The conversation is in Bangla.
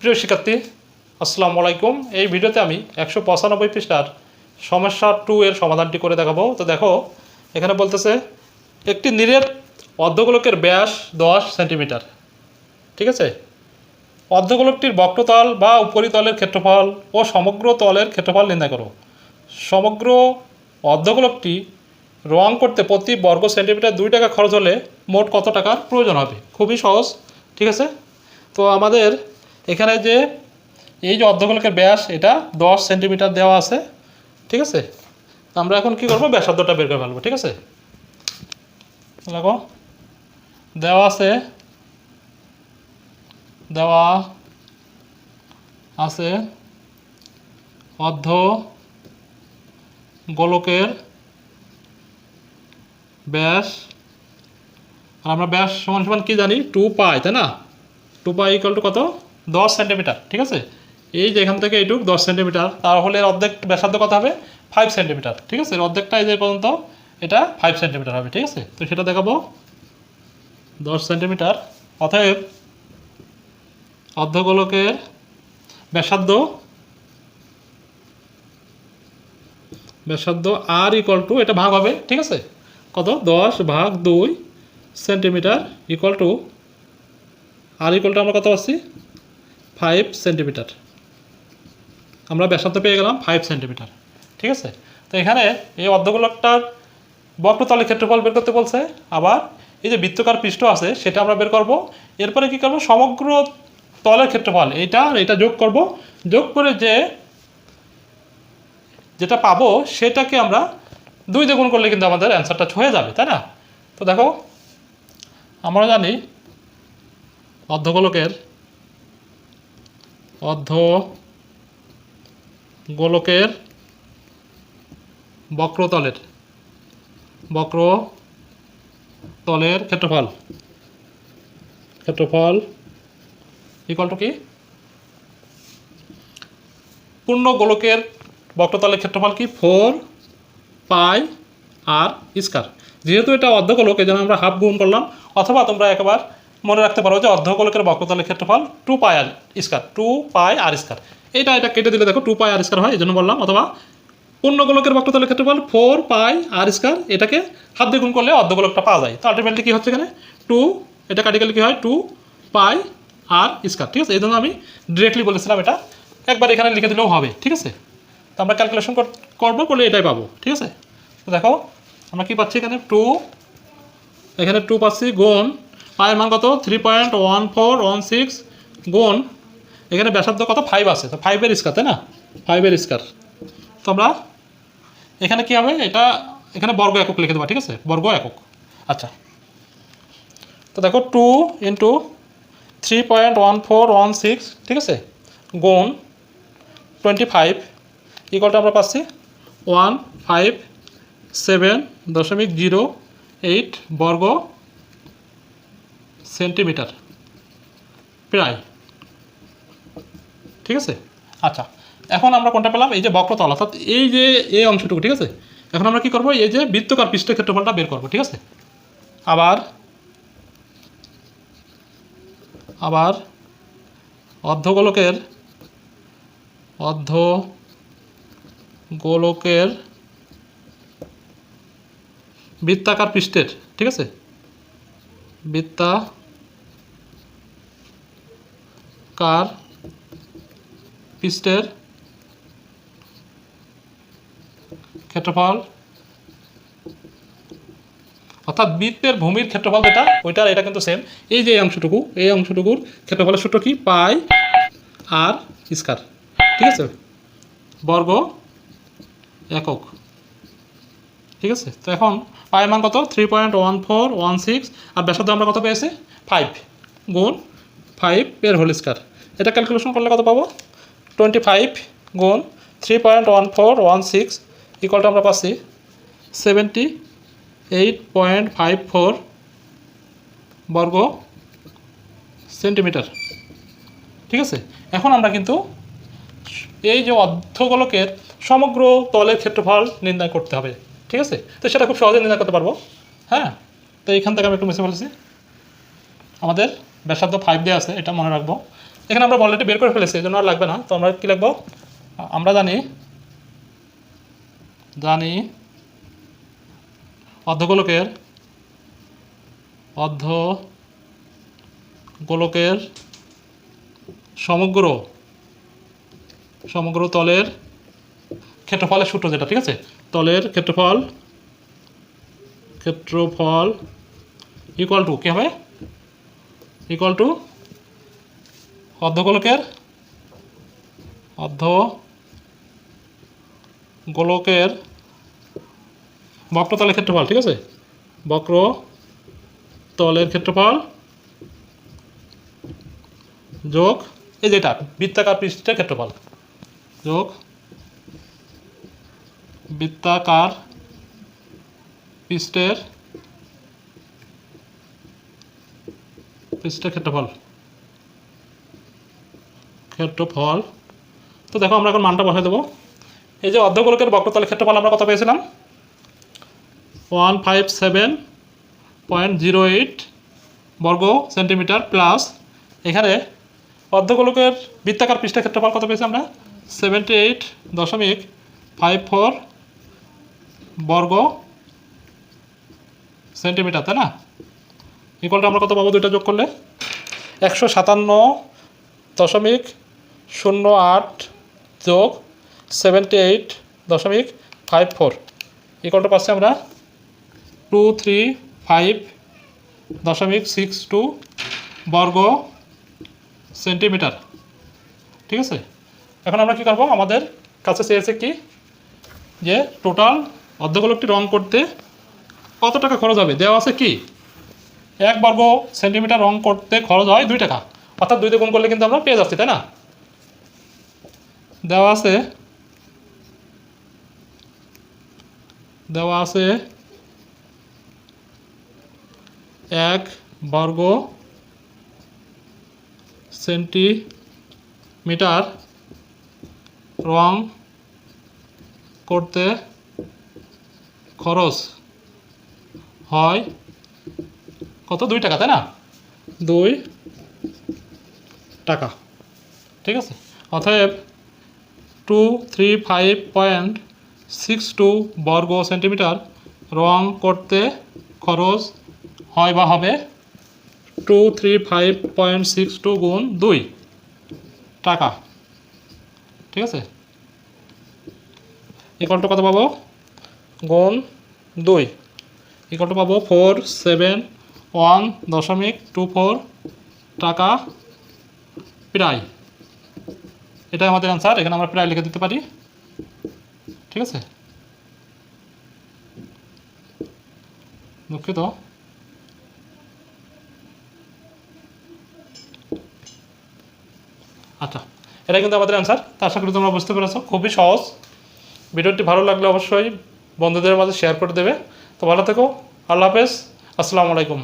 প্রিয় শিক্ষার্থী, আসসালামু আলাইকুম। এই ভিডিওতে আমি একশো পঁচানব্বই পৃষ্ঠার সমস্যা টু এর সমাধানটি করে দেখাবো। তো দেখো, এখানে বলতেছে, একটি নীরের অর্ধগোলকের ব্যাস দশ সেন্টিমিটার। ঠিক আছে? অর্ধগোলকটির বক্রতল বা উপরিতলের ক্ষেত্রফল ও সমগ্র তলের ক্ষেত্রফল নির্ণয় করো। সমগ্র অর্ধগোলকটি রং করতে প্রতি বর্গ সেন্টিমিটার দুই টাকা খরচ হলে মোট কত টাকার প্রয়োজন হবে? খুবই সহজ। ঠিক আছে? তো আমাদের এখানে যে এই যে অর্ধগোলকের ব্যাস, এটা দশ সেন্টিমিটার দেওয়া আছে, ঠিক আছে? আমরা এখন কি করব? ব্যাসার্ধটা বের করে ফেলব, ঠিক আছে? দেখো, দেওয়া আছে দেওয়া আছে অর্ধ গোলকের ব্যাস। আর আমরা ব্যাস সমান সমান কি জানি? টু পাই, তাই না? টু পাই ইকুয়াল টু কত? দশ সেন্টিমিটার ঠিক আছে? এই যে এখান থেকে এইটুক দশ সেন্টিমিটার তাহলে এর অর্ধেক ব্যাসার্ধ কত হবে? ফাইভ সেন্টিমিটার ঠিক আছে? এর অর্ধেকটা এই যে পর্যন্ত, এটা ফাইভ সেন্টিমিটার হবে, ঠিক আছে? তো সেটা দেখাবো। দশ সেন্টিমিটার অতএব অর্ধগোলকের ব্যাসার্ধ ব্যাসার্ধ আর ইকুয়াল টু এটা ভাগ হবে, ঠিক আছে? কত? দশ ভাগ দুই সেন্টিমিটার ইকুয়াল টু আর ইকুয়াল টু আমরা কত পাচ্ছি? Five centimetre. আমরা ব্যাসার্ধ পেয়ে গেলাম ফাইভ সেন্টিমিটার, ঠিক আছে? তো এখানে এই অর্ধগোলকটার বক্রতলের ক্ষেত্রফল বের করতে বলছে। আবার এই যে বৃত্তকার পৃষ্ঠ আছে, সেটা আমরা বের করব। এরপরে কি করব? সমগ্র তলের ক্ষেত্রফল, এইটা আর এটা যোগ করব। যোগ করে যে যেটা পাবো, সেটাকে আমরা দুই দিয়ে করলে কিন্তু আমাদের অ্যান্সারটা হয়ে যাবে, তাই না? তো দেখো, আমরা জানি অর্ধগোলকের অর্ধ গোলকের বক্রতলের বক্র তলের ক্ষেত্রফল। ক্ষেত্রফল ইকুয়াল টু কি? পূর্ণ গোলকের বক্রতলের ক্ষেত্রফল কি? ফোর পাই আর স্কার যেহেতু এটা অর্ধগোলক এই জন্য আমরা হাফ গুণ করলাম, অথবা তোমরা একবার মনে রাখতে পারো যে অর্ধগোলকের বক্রতলের ক্ষেত্রফল টু পাই আর স্কার টু পাই আর স্কার এটা এটা কেটে দিলে দেখো টু পাই আর স্কার হয়, এই জন্য বললাম, অথবা পূর্ণগোলকের বক্রতলের ক্ষেত্রফল ফোর পাই আর স্কার এটাকে হাত দিয়ে গুণ করলে অর্ধগোলকটা পাওয়া যায়। তো আলটিমেটলি কী হচ্ছে এখানে? টু এটা কাটি গেলে কী হয়? টু পাই আর স্কার ঠিক আছে? এই জন্য আমি ডিরেক্টলি বলেছিলাম এটা। একবার এখানে লিখে দিলেও হবে, ঠিক আছে? তো আমরা ক্যালকুলেশন করব, করলে এটাই পাবো, ঠিক আছে? তো দেখো, আমরা কি পাচ্ছি এখানে? টু এখানে টু পাচ্ছি, গুণ পায়ের মান কত? Three point one four one six গুণ, এখানে ব্যাসার্ধ কত? ফাইভ আছে। তো ফাইভের স্কার তাই না? ফাইভের স্কার তো আমরা এখানে কি হবে? এটা এখানে বর্গ একক লিখে দেবো, ঠিক আছে? বর্গ একক। আচ্ছা। তো দেখো two into three point one four one six ঠিক আছে? গুণ টোয়েন্টি ফাইভ ইকুয়ালটা আমরা পাচ্ছি ওয়ান ফাইভ সেভেন দশমিক জিরো এইট বর্গ সেন্টিমিটার। প্রায়। ঠিক আছে? আচ্ছা এখন আমরা কোনটা পেলাম? এই যে বক্রতল, অর্থাৎ এই যে এই অংশটুকু, ঠিক আছে? এখন আমরা কি করব? এই যে বৃত্তকার পৃষ্ঠের ক্ষেত্রফলটা বের করব, ঠিক আছে? আবার আবার অর্ধগোলকের অর্ধ গোলকের বৃত্তাকার পৃষ্ঠের, ঠিক আছে? বৃত্তাকার পৃষ্ঠের ক্ষেত্রফল? অর্থাৎ বৃত্তের ভূমির ক্ষেত্রফল যেটা, ওইটার, এটা কিন্তু সেম এই যে অংশটুকু, এই অংশটুকুর ক্ষেত্রফলের সূত্র কি? পাই আর স্কার ঠিক আছে? বর্গ একক। ঠিক আছে? তো এখন পায়ের মান কত? Three point one four one six আর ব্যাসার্ধ আমরা কত পেয়েছি? ফাইভ গুণ ফাইভ এর হোল স্কোয়ার এটা ক্যালকুলেশন করলে কত পাবো? টোয়েন্টি ফাইভ গুণ three point one four one six ইকুয়ালটা আমরা পাচ্ছি seventy eight point five four বর্গ সেন্টিমিটার ঠিক আছে? এখন আমরা কিন্তু এই যে অর্ধগোলকের সমগ্র তলের ক্ষেত্রফল নির্ণয় করতে হবে। ঠিক আছে? তো সেটা খুব সহজে নির্ণয় করতে পারব। হ্যাঁ? তো এইখান থেকে আমি একটু মিশে ফেলেছি। আমাদের ব্যাসার্ধ ফাইভ দিয়ে আছে, এটা মনে রাখব। এখানে আমরা অলরেডি বের করে ফেলেছি এই জন্য আর লাগবে না। তো আমরা কী লিখব? আমরা জানি জানি অর্ধগোলকের অর্ধ গোলকের সমগ্র সমগ্র তলের ক্ষেত্রফলের সূত্র যেটা, ঠিক আছে? তলের ক্ষেত্রফল ক্ষেত্রফল ইকুয়াল টু কী হবে? ইকুয়াল টু অর্ধগোলকের? অর্ধ গোলকের বক্রতলের ক্ষেত্রফল, ঠিক আছে? বক্র তলের ক্ষেত্রফল যোগ এই যেটা বৃত্তাকার পৃষ্ঠের ক্ষেত্রফল। যোগ বৃত্তাকার পৃষ্ঠের পৃষ্ঠের ক্ষেত্রফল। ক্ষেত্রফল। তো দেখো আমরা এখন মানটা বসাই দেবো। এই যে অর্ধগোলকের বক্রতলের ক্ষেত্রফল আমরা কত পেয়েছিলাম? One five seven point zero eight বর্গ সেন্টিমিটার প্লাস। এখানে অর্ধগোলকের বৃত্তাকার পৃষ্ঠের ক্ষেত্রফল কত পেয়েছি আমরা? সেভেন্টি এইট দশমিক ফাইভ ফোর বর্গ সেন্টিমিটার, তাই না? ইকুয়ালটা আমরা কত পাবো দুইটা যোগ করলে? একশো সাতান্ন দশমিক শূন্য আট যোগ সেভেন্টি এইট দশমিক ফাইভ ফোর ইকুয়ালটা পাচ্ছি আমরা টু থ্রি ফাইভ দশমিক সিক্স টু বর্গ সেন্টিমিটার। ঠিক আছে? এখন আমরা কী করব? আমাদের কাছে চেয়েছে কি? যে টোটাল অর্ধগোলকটি রং করতে কত টাকা খরচ হবে? দেওয়া আছে কি? এক বর্গ সেন্টিমিটার রং করতে খরচ হয় দুই টাকা। অর্থাৎ দুই দিয়ে গুণ করলে কিন্তু আমরা পেয়ে যাচ্ছি, তাই না? দেওয়া আছে। দেওয়া আছে এক বর্গ সেন্টিমিটার রং করতে খরচ হয় কত? দুই টাকা, তাই না? দুই টাকা। ঠিক আছে? অতএব two three five point six two বর্গ সেন্টিমিটার রং করতে খরচ হয় বা হবে two three five point six two গুণ দুই টাকা। ঠিক আছে? ইকলটা কত পাবো? গুণ দুই। ইকলটা পাবো ফোর সেভেন ওয়ান দশমিক টু ফোর টাকা প্রায় এটাই আমাদের অ্যান্সার এখানে আমরা প্রায় লিখে দিতে পারি। ঠিক আছে? দুঃখিত। আচ্ছা এটা কিন্তু আমাদের অ্যান্সার তা আশা করি তোমরা বুঝতে পেরেছ। খুবই সহজ। ভিডিওটি ভালো লাগলে অবশ্যই বন্ধুদের মাঝে শেয়ার করে দেবে। তো ভালো থেকো, আল্লাহ হাফেজ। আসসালামু আলাইকুম।